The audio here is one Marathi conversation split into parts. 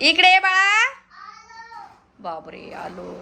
इकडे बाळा. बापरे आलो.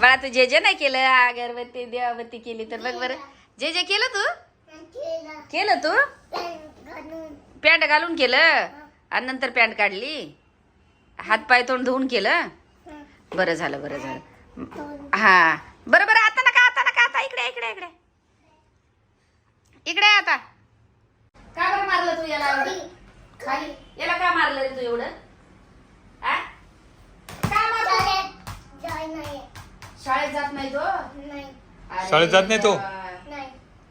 बाळा तू जे जे नाही केलं अगरबत्ती देवाबत्ती केली तर बघ बरं. जे जे केलं तू? केलं तू? पॅन्ट घालून केलं? आणि नंतर पॅन्ट काढली? हात पाय तोंड धुवून केलं? बरं झालं बरं झालं. हा. बरं बरं आता नका आता नका आता इकडे इकडे इकडे. इकडे आता. का बरं मारलं तू याला एवढं? खाली. याला का मारलं रे तू एवढं? आ? का मारलं? शाळेत. जात नाही तो? अरे शाळेत जात नाही तो? देवा.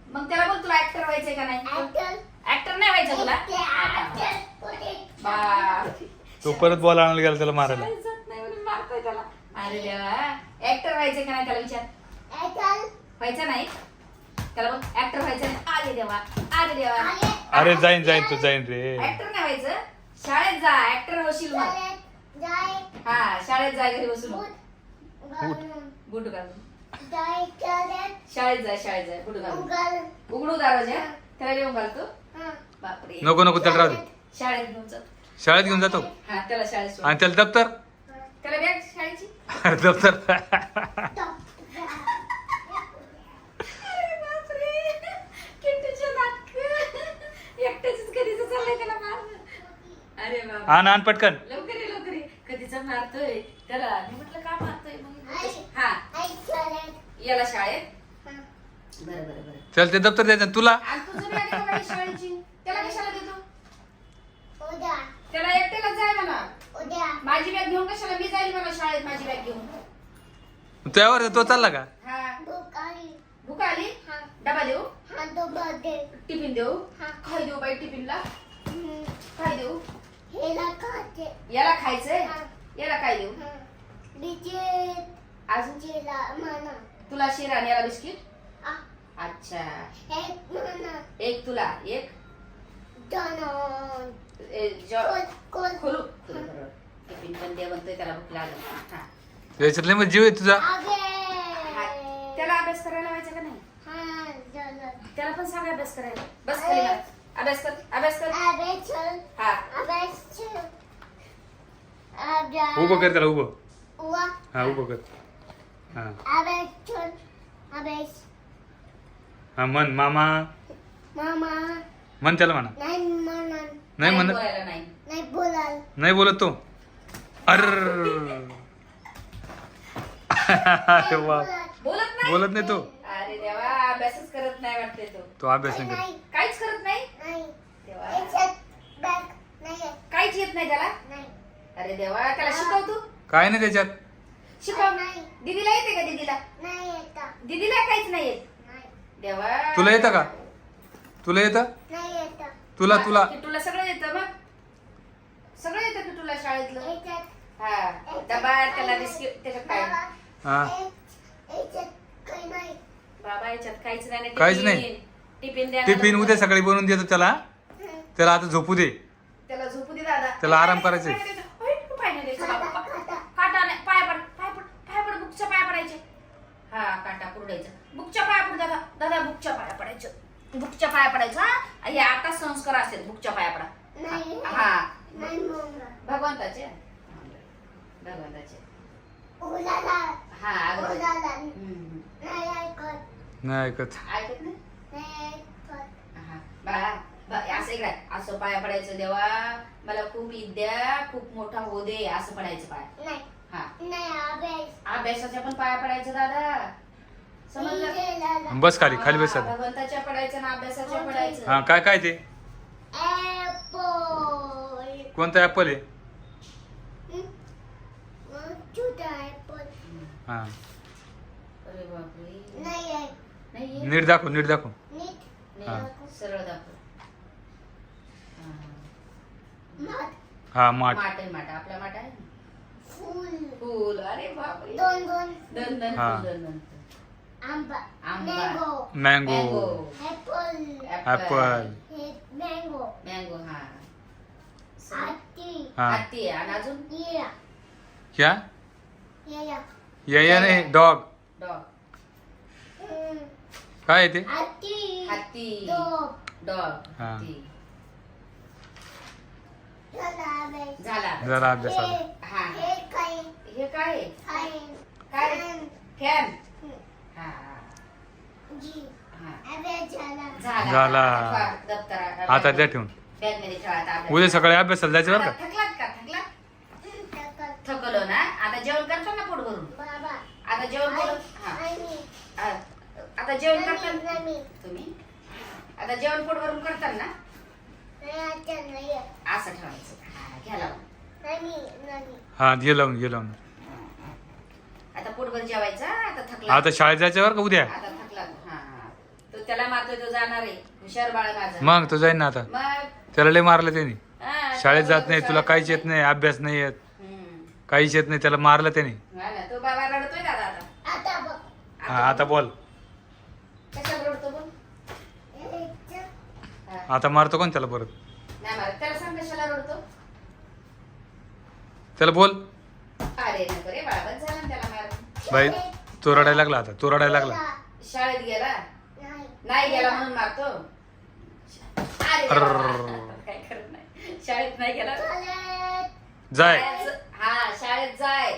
मग त्याला बोल तुला ऍक्टर व्हायचंय का नाही? ऍक्टर नाही व्हायचं तुला? बा. तो परत बॉल आणायला गेला त्याला मारायला. शाळेत जात नाही म्हणून मारतोय त्याला. अरे देवा ऍक्टर व्हायचंय का नाही त्याला विचार? व्हायचं नाही? त्याला बघ ऍक्टर व्हायचं अरे देवा अरे देवा. अरे जाईन जाईन तू जाईन रे. ऍक्टर नाही व्हायचं. शाळेत जा ऍक्टर होशील मग. हा शाळेत जा घरी बसून बुट घालून. शाळेत. जा शाळेत जा बुट घालून. उघडू दरवाजा त्याला घेऊन घालतो बापरे. नको नको त्याला राहू दे. शाळेत घेऊन जातो शाळेत घेऊन जातो. हा त्याला शाळेत सोड. आणि त्याला दप्तर. त्याला बॅग शाळेची? अरे दप्तर अरे बापरे किट्टूच्या नाटकं. एकट्याचीच त्याला. अरे आण आण पटकन. लवकर ये लवकर ये. कधीचा मारतोय त्याला मी म्हटलं का मारतोय? मग हा. याला शाळेत? बरं बरं बरं. त्याला ते दप्तर द्यायचं. तुला? आणि तुझं बॅग आहे बघा शाळेची? त्याला कशाला देतो? त्याला एकट्याला जाय म्हणा माझी बॅग घेऊन कशाला? मी जाईल म्हणा शाळेत माझी बॅग घेऊन. त्यावर तो चालला का? हा. भूक आली. डबा देऊ? टिफिन देऊ? काय देऊ बाई टिफिनला. काय देऊ? याला खायचंय? याला काय देऊ? अजून? तुला शिरा आणि याला बिस्किट? अच्छा. एक तुला. एक? ए, ज- खोलू खोलू. बरोबर. टिफिन पण दे म्हणतोय त्याला भूक लागली. हा. याच्यातले मग जीव आहे तुझा. त्याला अभ्यास करायला व्हायचा का नाही? त्याला पण सांग अभ्यास करायला. बस खाली बस. अभ्यास कर अभ्यास कर. हा. उभं कर त्याला उभं. हा उभं कर. हा. हा मन मामा. मामा. मन त्याला म्हणा. नाही म्हणत. बोलायला नाही. नाही बोलाल. नाही बोलत तो. अर. बोलत नाही तो. अरे देवा अभ्यासच करत नाही वाटते तो. तो अभ्यास नाही करत नाही. काहीच करत नाही? नाही. देवा. काहीच येत नाही त्याला? नाही. अरे देवा त्याला शिकव तू. काय नाही त्याच्यात? शिकव. नाही. दीदीला येते का दीदीला? नाही येता. दीदीला काहीच नाही येत. नाही. देवा. तुला येतं का? तुला येतं? नाही येता. तुला तुला. तुला सगळं येतं मग सगळं येतं की तुला शाळेतलं? हा. डबा त्याला बिस्किट त्याच्यात काय हा. एक- याच्यात काही नाही बाबा याच्यात काहीच नाही काहीच टिफिन. नाही. टिफिन द्या ना टिफिन लवकर. उद्या सकाळी बनवून देतो त्याला त्याला आता झोपू दे. त्याला झोपू दे दादा. त्याला आराम खाता. काटा नाही पाय पड पाय पड पाय पड बुकच्या पाया पडायचे. हा काटा पुरडायचा बुकच्या पाया पड दादा. दादा बुकच्या पाया पडायचं. बुकच्या पाया पडायचं हा? हे आता संस्कार असतात बुकच्या पाया पडा. नाही. हा. भगवंताचे? भगवंताचे. हा अगोदर हम्म. नाही ऐकत. नाही ऐकत ऐकत नाही? नाही ऐकत हा. बाळा बा- असं इकडे असं पाया पडायचं देवा. मला खूप विद्या खूप मोठा हो दे असं पडायचं पाय. नाही. हा. अभ्यासाच्या पण पाया पडायचं दादा. समजलं. बस खाली खाली बस हा, आता भगवंताच्या पडायचं ना अभ्यासाच्या पडायचं. हा काय काय ते? कोणता ऍपल आहे? हं? नीट दाखव नीट दाखव हा. सरळ दाखव हा. हा माठ। माठ आहे माठ आपला माठ आहे ना? फूल। फुल अरे बापरे दोन दोन। दोन दोन हा. फुल, दोन दोन आंबा आंबा. मँगो। मँगो। ऍपल ऍपल हे मँगो। मँगो हा। आती हा। हत्ती आहे. आणि अजून? या क्या? या या या या नाही डॉग. डॉग. हं. काय आहे ते? हत्ती डॉग हा. झाला जरा अभ्यास आला. हे- काय हे काय? आहे? काय? काय? फॅन. हा. जी. हा. अभ्यास झाला. झाला. झाला. आता दप्तर आता द्या ठेवून. बॅगमध्ये ठेवा आता अभ्यास. उद्या सकाळी अभ्यासाला जायचं बरं आता का? थकलात? का थकला. ना? आता जेवण करतो ना पोट भरून बाबा. आता जेवण आ- आता जेवण नमी करता नमी तुम्ही? आता जेवण पोट भरून करताल ना? नाही आता नाही. असं ठेवायचं हा, घ्या लावून. हा लावून आता पोटभर जेवायचा आता थकला. आता शाळेत जायचं बरं का उद्या? आता थकला हा. हा. तो त्याला मारतोय तो जाणार आहे. हुशार बाळ माझा. मग तो जाईन ना आता. मग? त्याला लय मारलं त्यांनी. हा, शाळेत जात नाही तुला काहीच येत नाही अभ्यास नाही येत. हम्म. काहीच येत नाही त्याला मारलं त्यांनी. हा ना, तो बाबा रडतोय दादा हा आता बोल कशाला रडतो बोल हे हा. आता मारतो कोण त्याला परत? नाही मारत. त्याला सांग कशाला रडतो. त्याला बोल. अरे नको रे बाळा बस झाला ना त्याला मारून. बाई तो रडायला लागला आता. तो रडायला लागला. शाळेत गेला? नाही. नाही गेला म्हणून मारतो? अरे अर्र. बाबा, काय करत नाही. शाळेत नाही गेला? जाय. शाळेत- हा शाळेत जाय.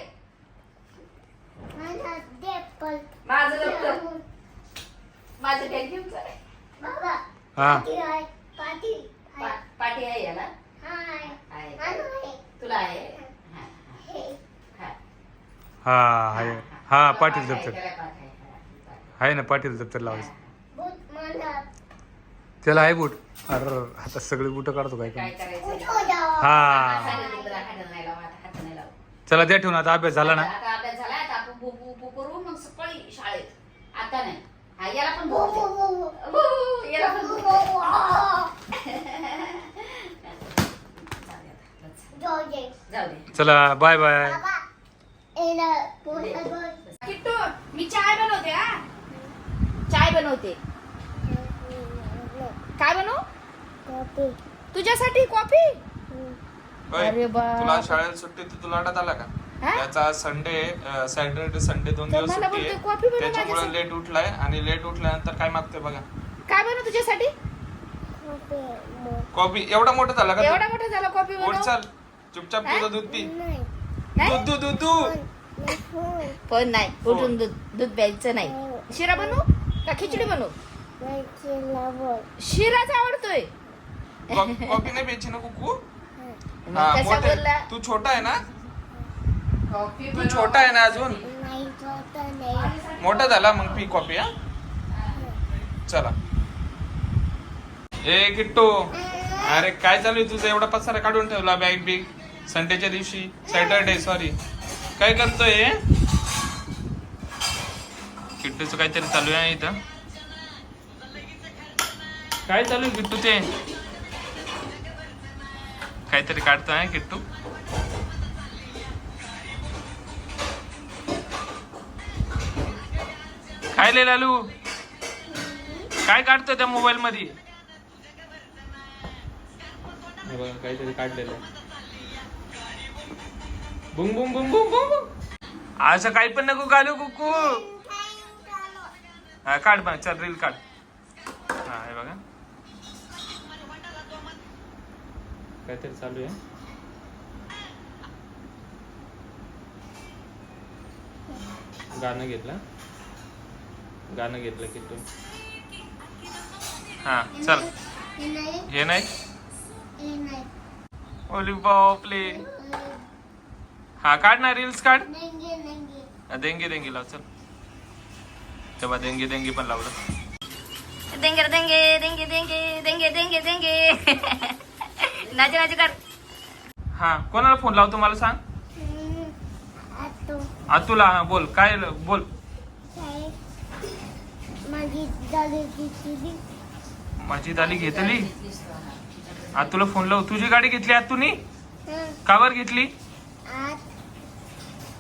माझं लवकर. माझं बॅग घेऊन जाय बाबा हा. पाठी आहे. पा- याला? हाय. आहे. आहे. तुला आहे? हा, हे हा, हा. हा. हा पाटील दप्तर. त्याला पाठ आहे, हा, पाठ. आहे. ना पाटील दप्तर लावायचं. भूत मला त्याला आहे बूट. अरे आता सगळे बूट काढतो काय काय काय करायचं? उठो जाओ हा. नाही लावा, आता लावा. चला द्या ठेवून आता अभ्यास झाला ना? आता अभ्यास झाला आता आपण बु- बु- बु करू मग सकाळी शाळेत. आता नाही. हा याला पण भूक दे. बो बो भू, याला पण भूक दे. जाऊ दे. चला बाय बाय किट्टू मी चाय बनवते हा? चाय बनवते. काय बनवू? तुझ्यासाठी कॉफी. अरे बा. तुला शाळेत सुट्टी तुला आठवत आला का? हा? त्याचा संडे सॅटरडे संडे दोन तर दिवस मला सुट्टी बोलतोय कॉफी बनव आहे त्याच्यामुळे माझ्यासाठी. लेट उठलाय आणि लेट उठल्यानंतर काय मागतोय बघा. काय बनवू तुझ्यासाठी? कॉपी कॉफी एवढा मोठा झाला का एवढा मोठा झाला कॉफी तू? उठ बनव. चल. चुपचाप हा? तुझं दूध पी. नाही? दूध दूध दूध दूध. फोन. पण नाही हो. उठून दूध दूध प्यायचं नाही. शिरा बनवू? का खिचडी बनवू? शिराच आवडतोय. कॉ- कॉफी नाही प्यायची ना कुकू? मग हा कशा मोठे. बोलला तू छोटा आहे ना? तू छोटा आहे ना अजून? नाही स्वतः नाही. मोठा झाला मग पी कॉफी हा? चला. ए किट्टू. अरे काय चालू आहे तुझं? एवढा पसारा काढून ठेवला बॅग बिग. संडेच्या दिवशी. सॅटरडे सॉरी काय करतोय? हे? किट्टूचं काहीतरी चालू आहे इथं. काय चालू आहे किट्टू ते? काहीतरी काढतोय किट्टू? काय लिहिलं लालू? काय काढतोय त्या मोबाईल मध्ये? बघा, काहीतरी काढलेलं बुंग बुंग बुंग बुंग बुंग. असं काही पण नको घालू कुकू. हा काढ बघ चल रील काढ. हा हे बघा. काहीतरी चालू आहे. गाणं घेतलं. गाणं घेतलं की तू. हा चल. हे नाही? ओली बापले. हा काढ ना रील्स काढ. देंगे देंगे लाव चल. तेव्हा देंगे देंगे पण लावलं. देंगे देंगे देंगे देंगे देंगे देंगे देंगे. नाचे नाचे कर. हा कोणाला फोन लावतो मला सांग? हम्म. आतो. आ तुला हा बोल. काय बोल. माझी माझी दाली घेतली? आ तुला फोन लाव. तुझी गाडी घेतली आज तुम्ही. कावर घेतली?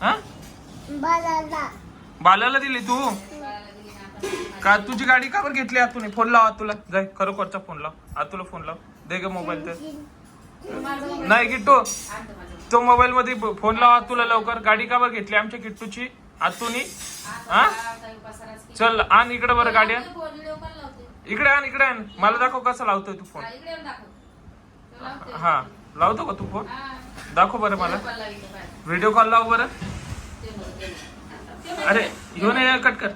हा? बालाला. बालाला दिली तू? का तुझी गाडी कावर घेतली आज तुम्ही फोन लाव तुला. जाय खरोखरचा फोन लाव. आ तुला फोन लाव. दे ग मोबाईल तर नाही किट्टू. तो मोबाईल मध्ये फोन लावा तुला लवकर. गाडी कावर घेतली आमच्या किट्टूची. आतुनी हा चल आण इकडे बरं गाडी आण. इकडे आण इकडे आण मला दाखव कसं लावतोय तू फोन हा लावतो का तू फोन दाखव बरं मला व्हिडिओ कॉल लाव बरं अरे घेऊन ये कट कर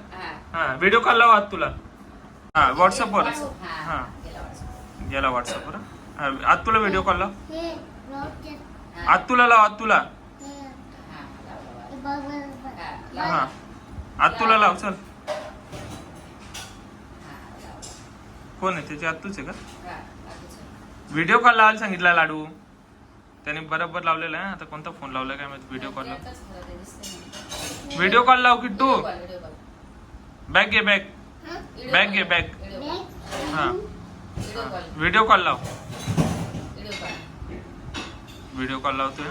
हा. व्हिडिओ कॉल लाव आत तुला हा व्हॉट्सअपवर हा, हा गेला व्हॉट्सअपवर आज तुला व्हिडिओ कॉल लाव आत आज तुला लाव आज तुला हा, लाव, लाव, तुला लाव चल. कोण आहे? त्याची आत्तूच आहे का? व्हिडिओ कॉल लावायला सांगितला लाडू. त्याने बरोबर लावलेला आहे. आता कोणता फोन लावला काय माहिती? व्हिडिओ कॉल लाव व्हिडिओ कॉल लाव किट्टू बॅग घे बॅग हा? Video bag call. घे, बॅग. हा. Video call. लाव. Video call. व्हिडिओ कॉल लावतोय.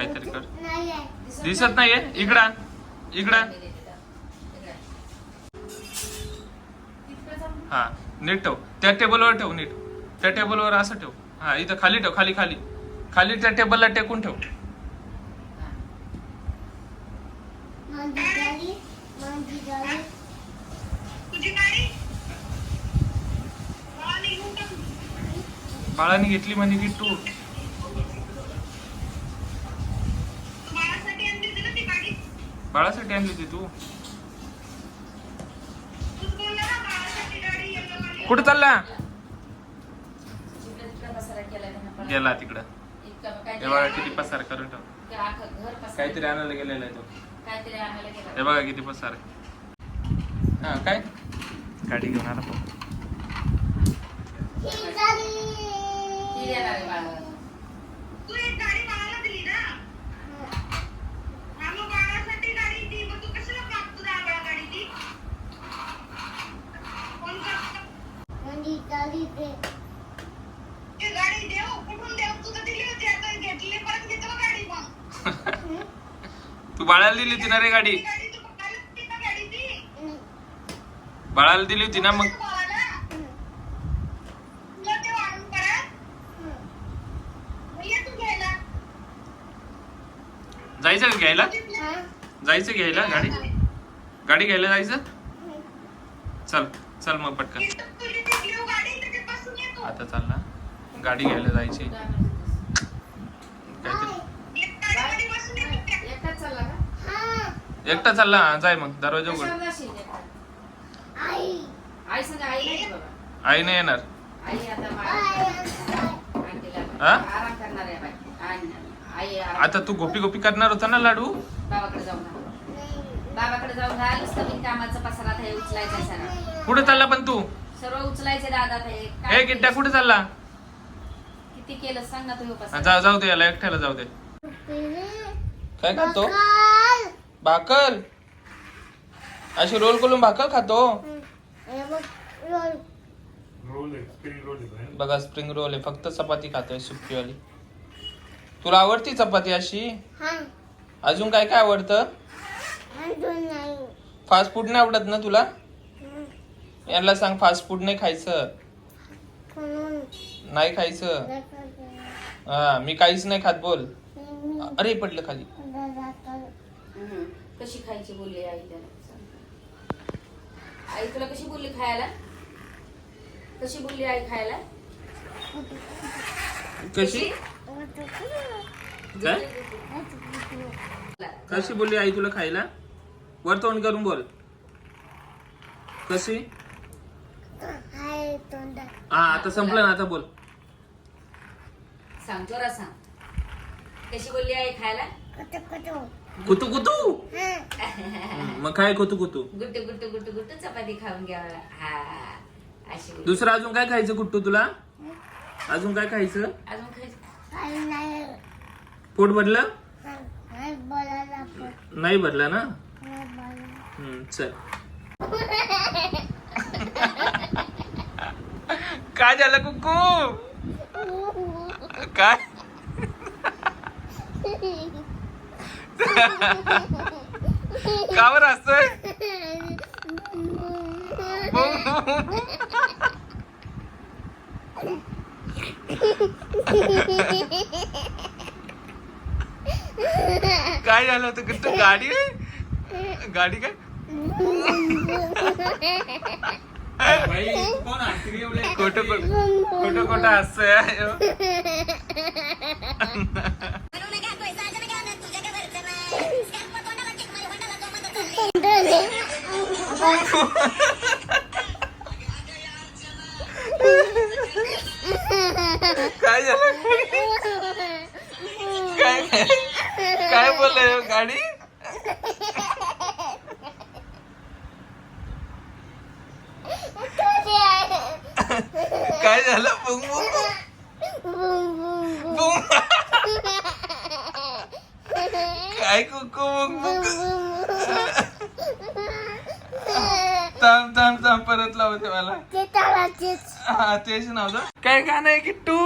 काहीतरी कर. दिसत नाहीये? इकडं आण. इकडं आण. हा नीट ठेव. त्या टेबलवर ठेव नीट. त्या टेबलवर असं ठेव. हा इथं खाली ठेव खाली खाली. खाली त्या टेबलला टेकून ठेव. हा. माझी गाडी. माझी गाडी? बाळाने घेतली म्हणजे की तू. बाळासाठी आणली होती तू. कुठं चालला. गेला तिकडं. हे बघा किती पसार करून ठेव. काहीतरी आणायला गेलेला आहे तो. हे बघा किती पसार आहे. हा काय? गाडी घेऊन आला पण ही गाडी ती देणार आहे बाळाला. माझी गाडी दे तू बाळाला दिली होती ना रे गाडी? बाळाला दिली होती ना मग? जायचं का घ्यायला? जायचं घ्यायला गाडी? गाडी घ्यायला जायचं? चल चल मग पटकन. आता चालला गाडी घ्यायला जायची. काहीतरी एकटाच चालला का? हा. एकटा चालला जाय मग दरवाजा उघड? आई. आई संग आई नाही बाबा आई नाही येणार. आई आता आई, मा- आई. आणलेला हा? आराम करणार आहे बाई आणि. आई आराम आता तू गोपी गोपी करणार होता ना लाडू? बाबाकडे जाऊन आलो. नाही. बाबाकडे जाऊन राहिलंच तर मी कामाचा पसारा आता हे उचलायचा आहे सगळा कुठे चालला पण तू? सर्व उचलायचे दादा आता हे. काय गिड्डा कुठे चालला? किती केलं सांग ना तुम्ही हा, पसारा. जा जाऊ दे याला एकट्याला जाऊ दे. काय खातो बकाल. भाकल अशी रोल करून भाकल खातो हे बघ, रोल. रोल आहे स्प्रिंग रोल आहे बघा स्प्रिंग रोल आहे फक्त चपाती खातोय सुकीवाली तुला आवडती चपाती अशी हा. अजून काय काय आवडतं अजून नाही. फास्ट फूड नाही आवडत ना तुला. यांना सांग फास्ट फूड नाही खायचं म्हणून नाही खायचं. हा मी काहीच नाही खात बोल अरे पडलं खाली. कशी खायची बोलली आई त्याला. आई तुला कशी बोलली खायला? कशी बोलली आई खायला? कशी? काय? कशी बोलली आई तुला खायला? वर तोंड करून बोल. कशी. हा आता संपलं ना आता बोल. सांग जोरा सांग. कशी बोलली आई खायला. कुतू कुतू. मग काय कुतू कुतू गुट्टू गुट्टू गुट्टू गुट्टू चपाती खाऊन हा अशी बोलली. दुसरं अजून काय खायचं कुट्टू तुला अजून काय खायचं अजून खायचं काही नाही. पोट भरलं हं. नाही भरलं ना. हम्म, चल काय झालं कुकू काय का बरं असतोय? काय झालं होतं कुठं गाडी? गाडी काय? खोटं खोटं खोटं खोटं असतंय काय झालं काय काय काय बोललाय गाडी काय झालं बुंग बुंग बुंग काय कुकू बुंग बुंग थांब थांब थांब परत लावते मला ते तळाचेच हा तेच नव्हतं. काय गाणं आहे किट्टू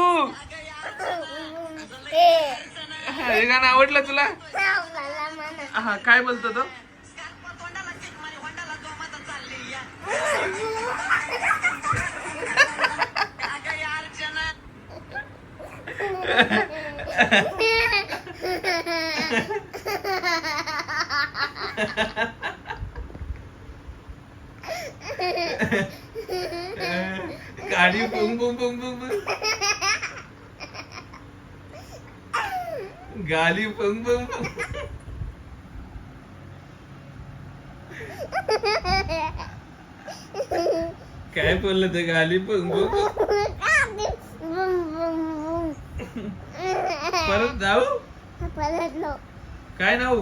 हे गाणं आवडलं तुला? हा काय बोलतो तो? गाडी बुंग बुंग बुंग गाली बुंग बुंग बुंग काय बोललं ते गाली बुंग बुंग परत जाऊ? परत काय नाव?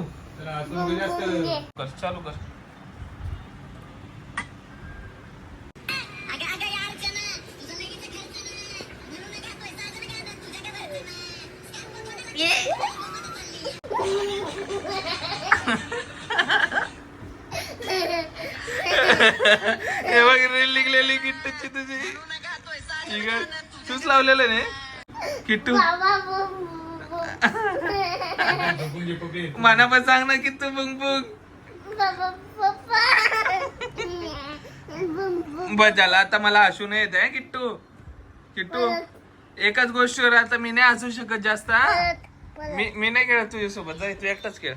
वगैरे असतं. कर चालू कर. हे बघ रील निघलेली किट्टूची तुझी. ठीक आहे. तूच लावलेलं नाही किट्टू. बाबा मना पण सांग ना किट्टू बुंग बुंग बजाला आता मला हसू नाही येत आहे किट्टू? किट्टू एकाच गोष्टीवर आता मी नाही हसू शकत जास्त मी मी नाही खेळत तुझ्यासोबत. जाय तू एकटाच खेळ.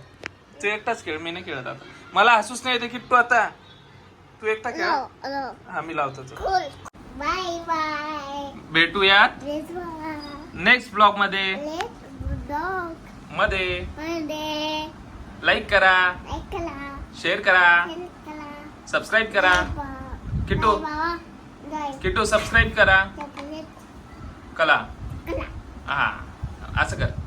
तू एकटाच खेळ. मी नाही खेळत आता. मला हसूच नाही येते किट्टू आता. तू एकटा खेळ? हा मी लावतो तो. बाय बाय भेटूयात नेक्स्ट ब्लॉगमध्ये. मध्ये. लाईक करा. शेअर करा. सबस्क्राईब करा. गाय किट्टू सबस्क्राईब करा. कला हा असं कर.